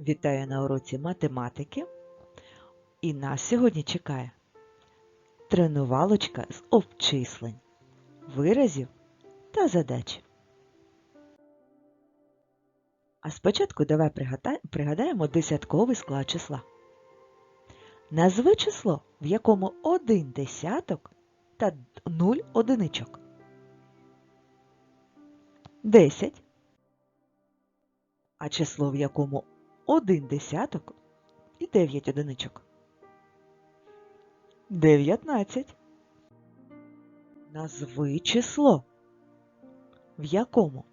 Вітаю на уроці математики. І нас сьогодні чекає тренувалочка з обчислень, виразів та задач. А спочатку давай пригадаємо десятковий склад числа. Назви число, в якому один десяток та нуль одиничок. Десять. А число, в якому один десяток і дев'ять одиничок. Дев'ятнадцять. Назви число, в якому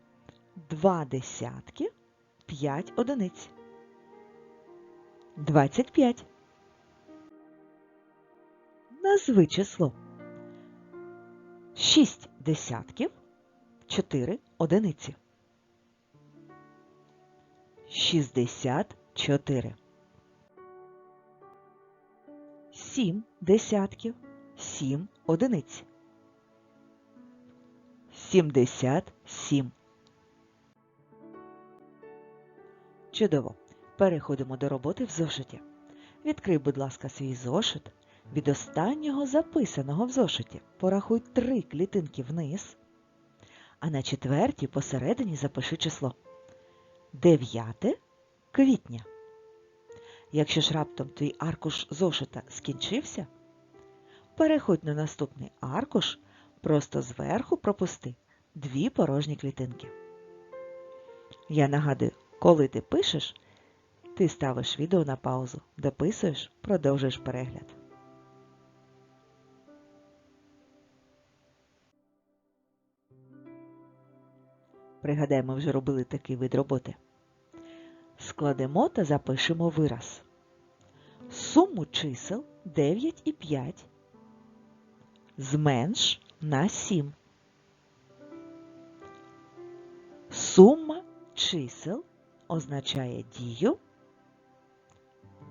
два десятки, п'ять одиниць. Двадцять п'ять. Назви число. Шість десятків, чотири одиниці. 64. Сім десятків, сім одиниць. 77. Чудово. Переходимо до роботи в зошиті. Відкрий, будь ласка, свій зошит. Від останнього записаного в зошиті порахуй три клітинки вниз, а на четвертій посередині запиши число. 9 квітня. Якщо ж раптом твій аркуш зошита скінчився, переходь на наступний аркуш, просто зверху пропусти дві порожні клітинки. Я нагадую, коли ти пишеш, ти ставиш відео на паузу, дописуєш, продовжуєш перегляд. Пригадай, ми вже робили такий вид роботи. Складемо та запишемо вираз. Суму чисел 9 і 5 зменш на 7. Сума чисел означає дію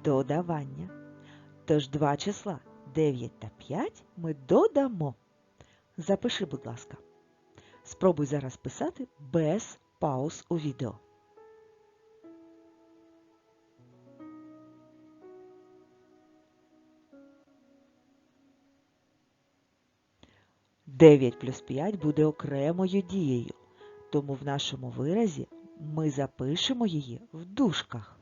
додавання. Тож два числа 9 та 5 ми додамо. Запиши, будь ласка. Спробуй зараз писати без пауз у відео. Дев'ять плюс 5 буде окремою дією, тому в нашому виразі ми запишемо її в дужках.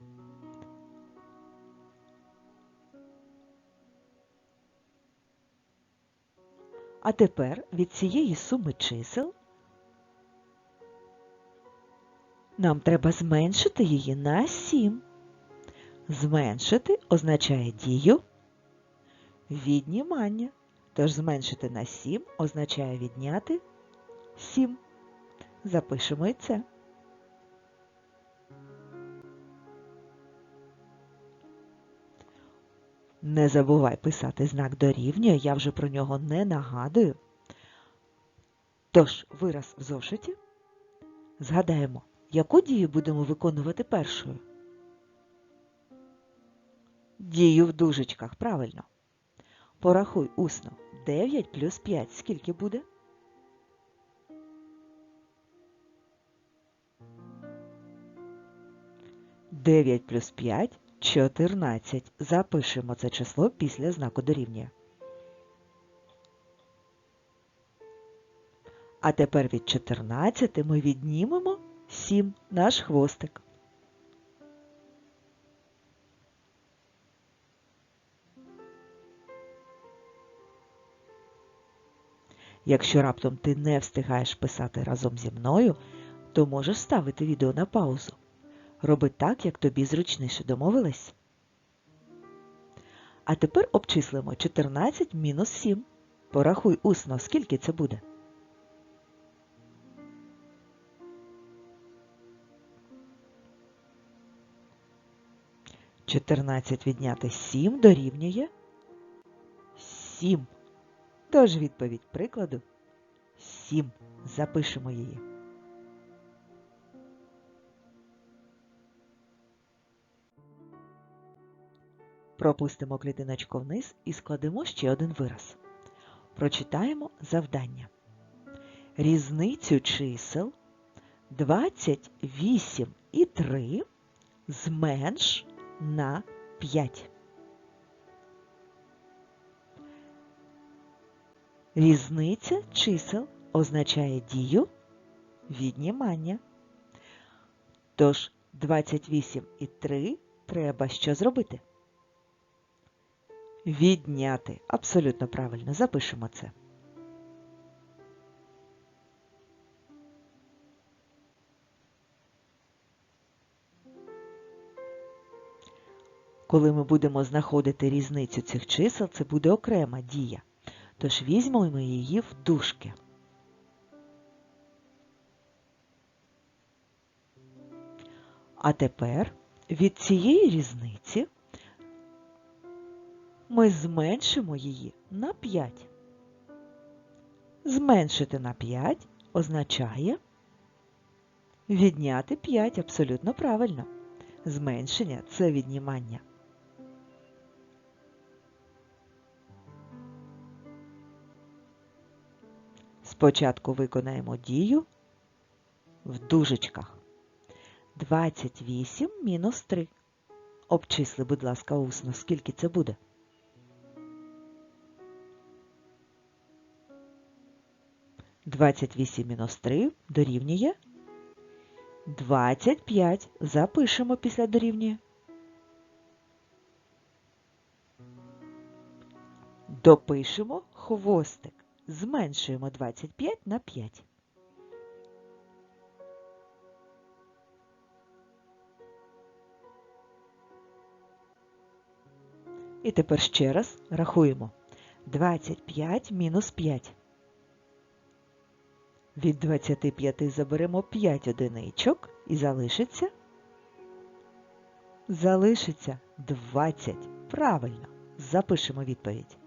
А тепер від цієї суми чисел нам треба зменшити її на 7. Зменшити означає дію віднімання. Тож зменшити на 7 означає відняти 7. Запишемо і це. Не забувай писати знак дорівнює, я вже про нього не нагадую. Тож, вираз в зошиті. Згадаємо, яку дію будемо виконувати першою? Дію в дужечках, правильно. Порахуй усно. 9 плюс 5 скільки буде? Дев'ять плюс 5 – 14. Запишемо це число після знаку дорівнює. А тепер від 14 ми віднімемо 7 наш хвостик. Якщо раптом ти не встигаєш писати разом зі мною, то можеш ставити відео на паузу. Роби так, як тобі зручніше домовились. А тепер обчислимо 14 мінус 7. Порахуй усно, скільки це буде. Чотирнадцять відняти 7 дорівнює 7. Тож відповідь прикладу 7. Запишемо її. Пропустимо клітиночку вниз і складемо ще один вираз. Прочитаємо завдання. Різницю чисел 28 і 3 зменш на 5. Різниця чисел означає дію віднімання. Тож 28 і 3 треба що зробити? Відняти. Абсолютно правильно. Запишемо це. Коли ми будемо знаходити різницю цих чисел, це буде окрема дія. Тож візьмемо її в дужки. А тепер від цієї різниці ми зменшимо її на 5. Зменшити на 5 означає відняти 5 абсолютно правильно. Зменшення це віднімання. Спочатку виконаємо дію в дужечках. 28 мінус 3. Обчисли, будь ласка, усно, скільки це буде? Двадцять вісім мінус три дорівнює. Двадцять п'ять. Запишемо після дорівнює. Допишемо хвостик. Зменшуємо 25 на 5. І тепер ще раз рахуємо. 25 мінус 5. Від 25 заберемо 5 одиничок і залишиться. Залишиться 20. Правильно. Запишемо відповідь.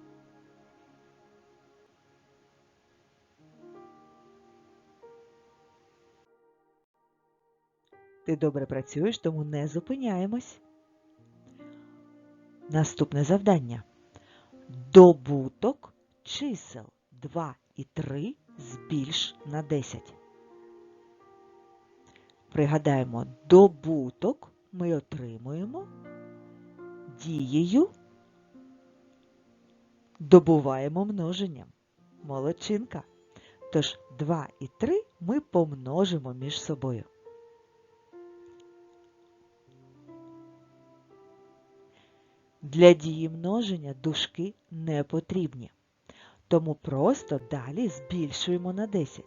Ти добре працюєш, тому не зупиняємось. Наступне завдання. Добуток чисел 2 і 3 збільш на 10. Пригадаємо, добуток ми отримуємо дією, добуваємо множенням. Молодчинка. Тож 2 і 3 ми помножимо між собою. Для дії множення дужки не потрібні. Тому просто далі збільшуємо на 10.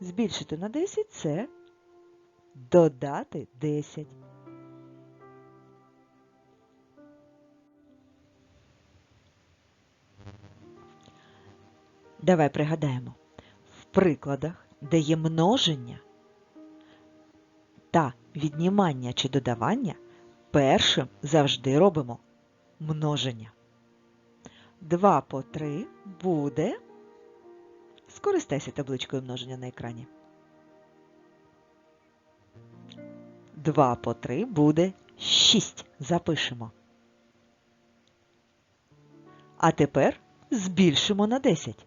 Збільшити на 10 це додати 10. Давай пригадаємо. В прикладах, де є множення та віднімання чи додавання, першим завжди робимо множення. 2 по 3 буде. Скористайся табличкою множення на екрані. 2 по 3 буде 6. Запишемо. А тепер збільшимо на 10.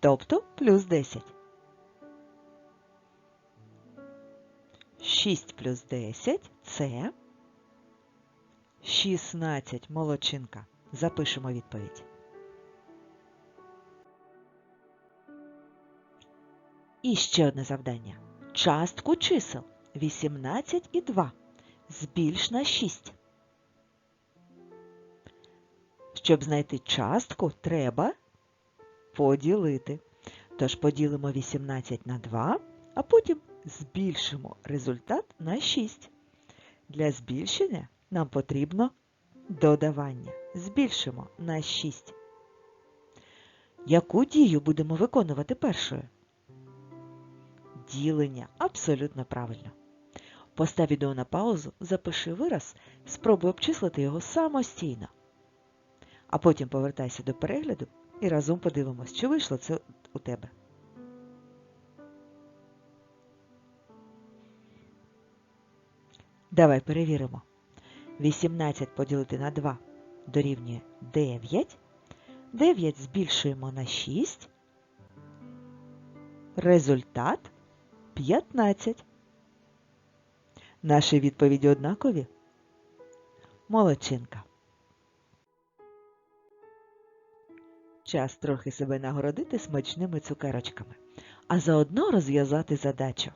Тобто плюс 10. 6 плюс 10 це 16. Молодчинка. Запишемо відповідь. І ще одне завдання. Частку чисел 18 і 2. Збільш на 6. Щоб знайти частку, треба поділити. Тож поділимо 18 на 2, а потім збільшимо результат на 6. Для збільшення нам потрібно додавання. Збільшимо на 6. Яку дію будемо виконувати першою? Ділення. Абсолютно правильно. Постав відео на паузу, запиши вираз, спробуй обчислити його самостійно. А потім повертайся до перегляду і разом подивимось, чи вийшло це у тебе. Давай перевіримо. 18 поділити на 2 дорівнює 9. 9 збільшуємо на 6. Результат 15. Наші відповіді однакові? Молодчинка. Час трохи себе нагородити смачними цукерочками, а заодно розв'язати задачу.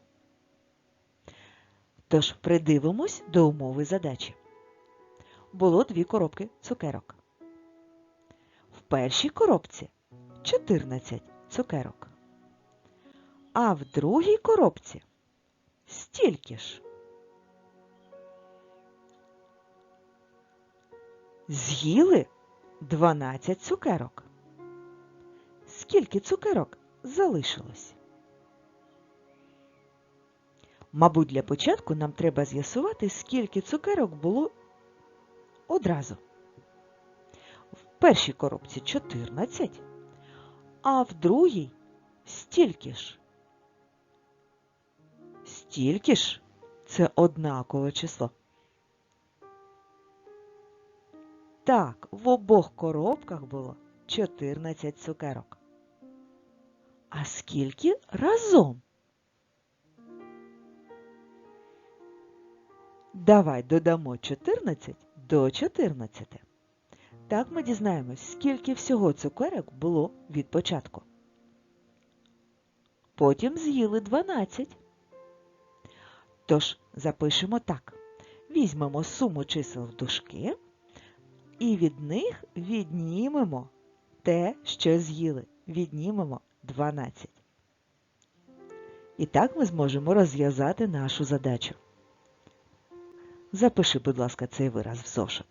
Тож придивимось до умови задачі. Було дві коробки цукерок. В першій коробці 14 цукерок. А в другій коробці стільки ж. З'їли 12 цукерок. Скільки цукерок залишилось? Мабуть, для початку нам треба з'ясувати, скільки цукерок було одразу. В першій коробці 14, а в другій стільки ж. Стільки ж це однакове число. Так, в обох коробках було 14 цукерок. А скільки разом? Давай додамо 14 до 14. Так ми дізнаємось, скільки всього цукерок було від початку. Потім з'їли 12. Тож запишемо так. Візьмемо суму чисел в дужки і від них віднімемо те, що з'їли. Віднімемо 12. І так ми зможемо розв'язати нашу задачу. Запиши, будь ласка, цей вираз в зошит.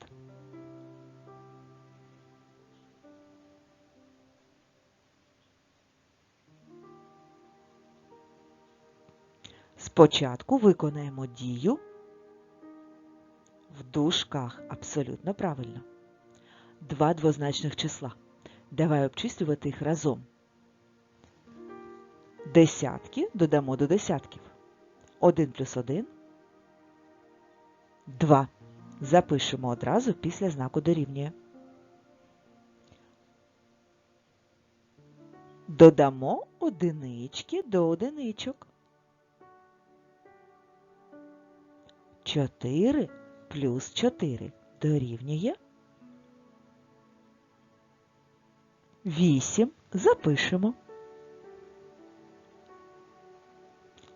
Спочатку виконаємо дію в дужках абсолютно правильно. Два двозначних числа. Давай обчислювати їх разом. Десятки додамо до десятків. 1 плюс 1 – 2. Запишемо одразу після знаку дорівнює. Додамо одинички до одиничок. 4 плюс 4 дорівнює 8. Запишемо.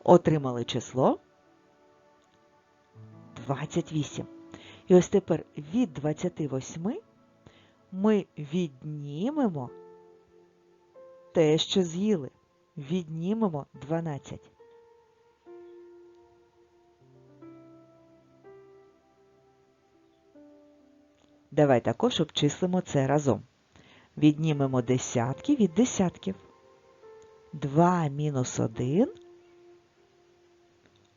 Отримали число 28. І ось тепер від 28 ми віднімемо те, що з'їли. Віднімемо 12. Давай також обчислимо це разом. Віднімемо десятки від десятків. 2 мінус 1 –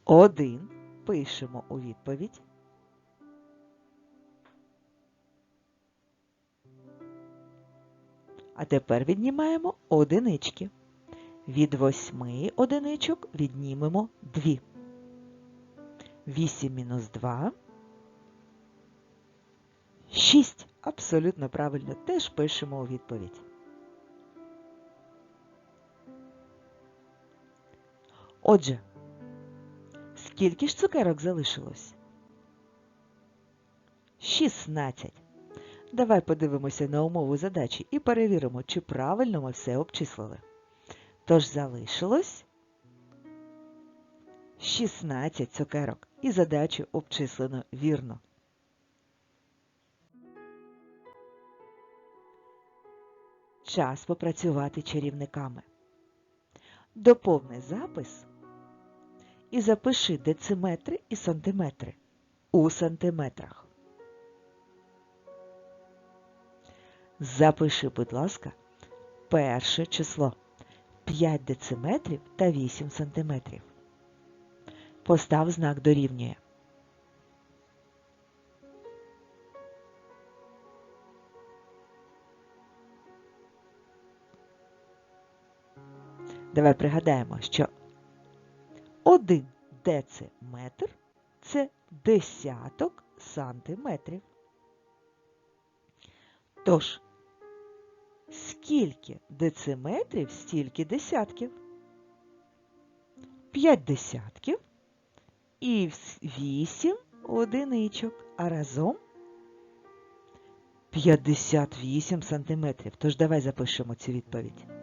1. Пишемо у відповідь. А тепер віднімаємо одинички. Від восьми одиничок віднімемо 2. 8 мінус 2 – 6. Абсолютно правильно. Теж пишемо у відповідь. Отже, скільки ж цукерок залишилось? 16. Давай подивимося на умову задачі і перевіримо, чи правильно ми все обчислили. Тож залишилось 16 цукерок і задачу обчислено вірно. Час попрацювати чарівниками. Доповни запис і запиши дециметри і сантиметри у сантиметрах. Запиши, будь ласка, перше число 5 дециметрів та 8 сантиметрів. Постав знак дорівнює. Давай пригадаємо, що 1 дециметр це десяток сантиметрів. Тож, скільки дециметрів, стільки десятків? 5 десятків і 8 одиничок, а разом 58 сантиметрів. Тож давай запишемо цю відповідь.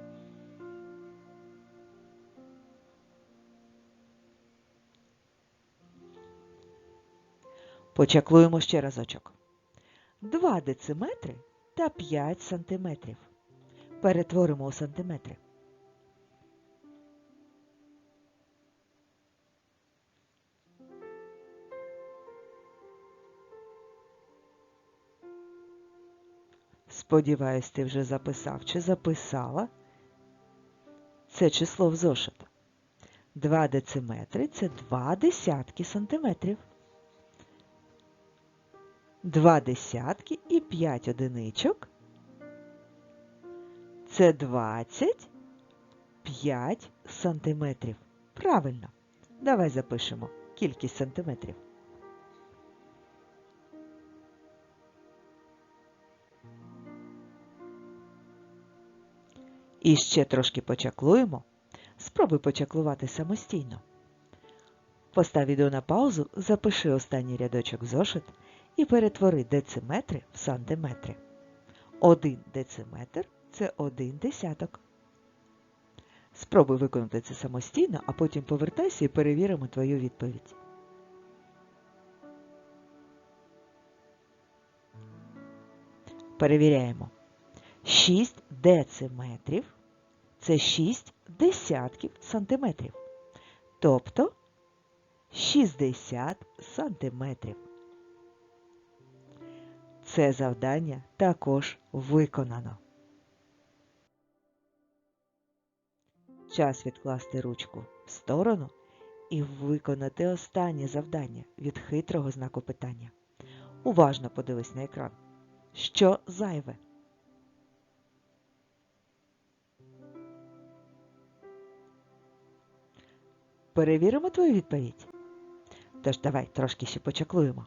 Почаклуємо ще разочок. 2 дециметри та 5 сантиметрів. Перетворимо у сантиметри. Сподіваюсь, ти вже записав чи записала це число в зошит. 2 дециметри це 2 десятки сантиметрів. 2 десятки і 5 одиничок. Це 25 сантиметрів. Правильно. Давай запишемо кількість сантиметрів. І ще трошки почаклуємо. Спробуй почаклувати самостійно. Постав відео на паузу, запиши останній рядочок зошит і перетвори дециметри в сантиметри. Один дециметр це один десяток. Спробуй виконати це самостійно, а потім повертайся і перевіримо твою відповідь. Перевіряємо. 6 дециметрів це 6 десятків сантиметрів. Тобто 60 сантиметрів. Це завдання також виконано. Час відкласти ручку в сторону і виконати останнє завдання від хитрого знаку питання. Уважно подивись на екран. Що зайве? Перевіримо твою відповідь. Тож давай трошки ще почаклуємо.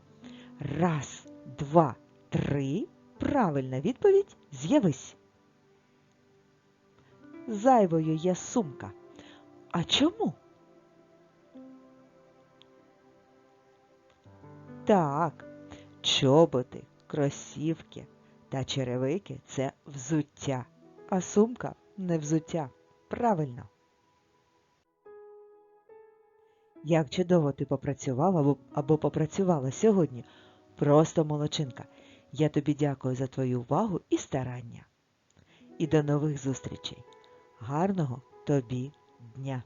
Раз, два, три. Правильна відповідь з'явись. Зайвою є сумка. А чому? Так, чоботи, кросівки та черевики це взуття, а сумка не взуття. Правильно. Як чудово ти попрацював або, або попрацювала сьогодні. Просто молодчинка. Я тобі дякую за твою увагу і старання. І до нових зустрічей. Гарного тобі дня!